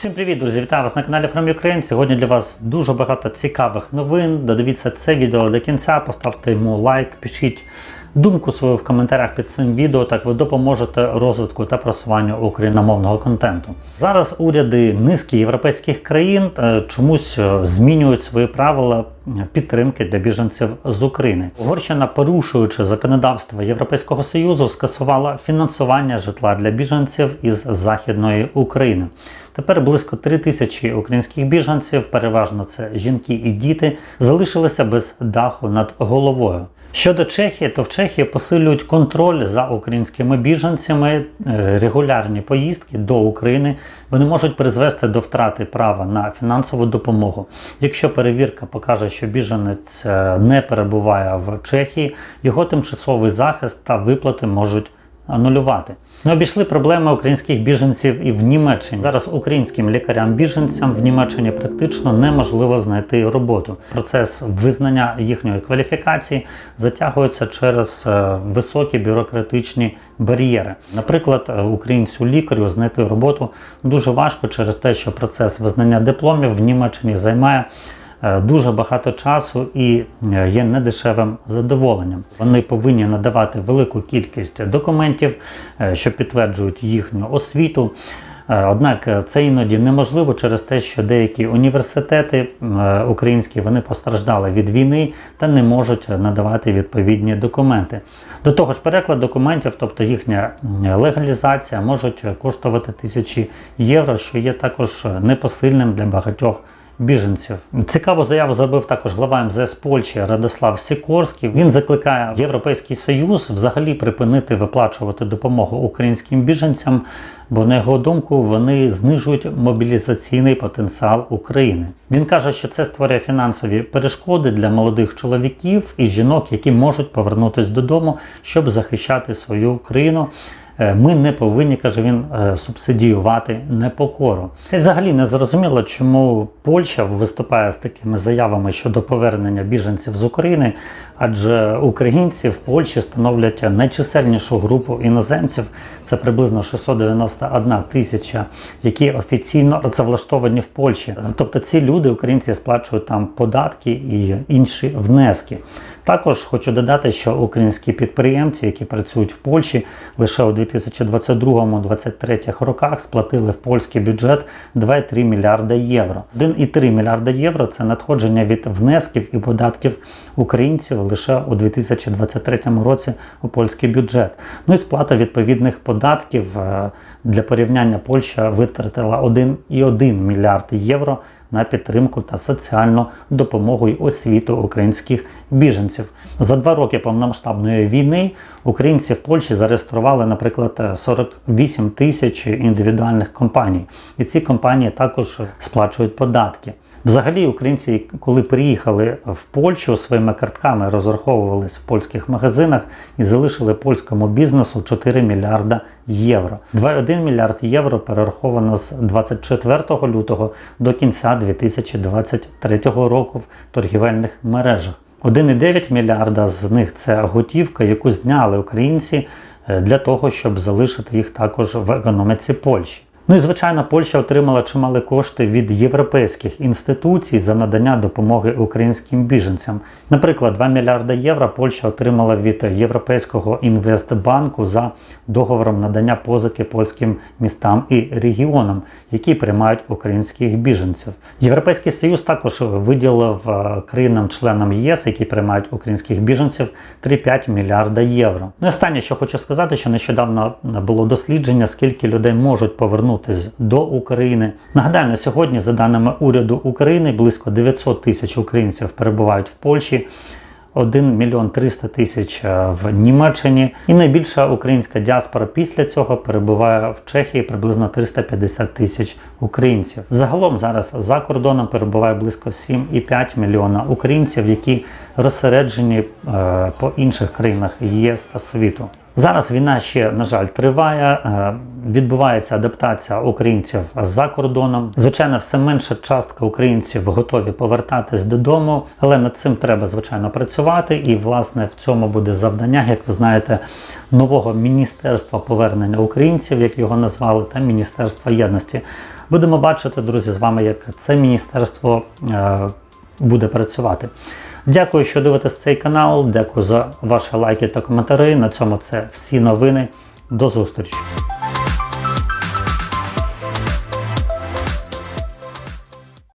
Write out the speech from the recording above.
Всім привіт, друзі! Вітаю вас на каналі From Ukraine. Сьогодні для вас дуже багато цікавих новин. Додивіться це відео до кінця, поставте йому лайк, пишіть думку свою в коментарях під цим відео. Так ви допоможете розвитку та просуванню україномовного контенту. Зараз уряди низки європейських країн е, чомусь е, змінюють свої правила підтримки для біженців з України. Угорщина, порушуючи законодавство Європейського союзу, скасувала фінансування житла для біженців із західної України. Тепер близько 3 тисячі українських біженців, переважно це жінки і діти, залишилися без даху над головою. Щодо Чехії, то в Чехії посилюють контроль за українськими біженцями. Е, Регулярні поїздки до України вони можуть призвести до втрати права на фінансову допомогу. Якщо перевірка покаже, що біженець е, не перебуває в Чехії, його тимчасовий захист та виплати можуть анулювати. Не обійшли проблеми українських біженців і в Німеччині. Зараз українським лікарям-біженцям в Німеччині практично неможливо знайти роботу. Процес визнання їхньої кваліфікації затягується через е, високі бюрократичні бар'єри. Наприклад, е, українцю лікарю знайти роботу дуже важко через те, що процес визнання дипломів в Німеччині займає дуже багато часу і е, є недешевим задоволенням. Вони повинні надавати велику кількість документів, е, що підтверджують їхню освіту. Е, Однак е, це іноді неможливо через те, що деякі університети е, українські вони постраждали від війни та не можуть надавати відповідні документи. До того ж, переклад документів, тобто їхня легалізація, можуть коштувати тисячі євро, що є також непосильним для багатьох біженців. Цікаву заяву зробив також глава МЗС Польщі Радослав Сікорський. Він закликає Європейський Союз взагалі припинити виплачувати допомогу українським біженцям, бо на його думку вони знижують мобілізаційний потенціал України. Він каже, що це створює фінансові перешкоди для молодих чоловіків і жінок, які можуть повернутися додому, щоб захищати свою країну. Е, Ми не повинні, каже він, е, субсидіювати непокору. І взагалі не зрозуміло, чому Польща виступає з такими заявами щодо повернення біженців з України, адже українці в Польщі становлять найчисельнішу групу іноземців. Це приблизно 691 тисяча, які офіційно працевлаштовані в Польщі. Тобто ці люди, українці, сплачують там податки і інші внески. Також хочу додати, що українські підприємці, які працюють в Польщі, лише у 2022-2023 роках сплатили в польський бюджет 2,3 мільярда євро. 1,3 мільярда євро це надходження від внесків і податків українців лише у 2023 році у польський бюджет. Ну і сплата відповідних податків е, для порівняння Польща витратила 1,1 мільярд євро на підтримку та соціальну допомогу й освіту українських біженців. За два роки повномасштабної війни українці в Польщі зареєстрували, наприклад, 48 тисяч індивідуальних компаній, і ці компанії також сплачують податки. Взагалі, українці, коли приїхали в Польщу своїми картками, розраховувались в польських магазинах і залишили польському бізнесу 4 мільярда євро. 2,1 мільярд євро перераховано з 24 лютого до кінця 2023 року в торгівельних мережах. 1,9 мільярда з них це готівка, яку зняли українці е, для того, щоб залишити їх також в економіці Польщі. Ну і звичайно, Польща отримала чималі кошти від європейських інституцій за надання допомоги українським біженцям. Наприклад, 2 мільярда євро Польща отримала від Європейського інвестбанку за договором надання позики польським містам і регіонам, які приймають українських біженців. Європейський союз також виділив е, країнам-членам ЄС, які приймають українських біженців, 3-5 мільярда євро. Ну і останнє, що хочу сказати, що нещодавно було дослідження, скільки людей можуть повернутися до України. Нагадаю, на сьогодні, за даними уряду України, близько 900 тисяч українців перебувають в Польщі. 1 мільйон 300 тисяч е, в Німеччині, і найбільша українська діаспора після цього перебуває в Чехії приблизно 350 тисяч українців. Загалом зараз за кордоном перебуває близько 7,5 мільйона українців, які розсереджені е, по інших країнах ЄС та світу. Зараз війна ще, на жаль, триває. е, Відбувається адаптація українців за кордоном. Звичайно, все менша частка українців готові повертатись додому, але над цим треба звичайно працювати. І власне в цьому буде завдання, як ви знаєте, нового міністерства повернення українців, як його назвали, та міністерства єдності. Будемо бачити, друзі, з вами, як це міністерство е, буде працювати. Дякую, що дивитесь цей канал. Дякую за ваші лайки та коментарі. На цьому це всі новини. До зустрічі!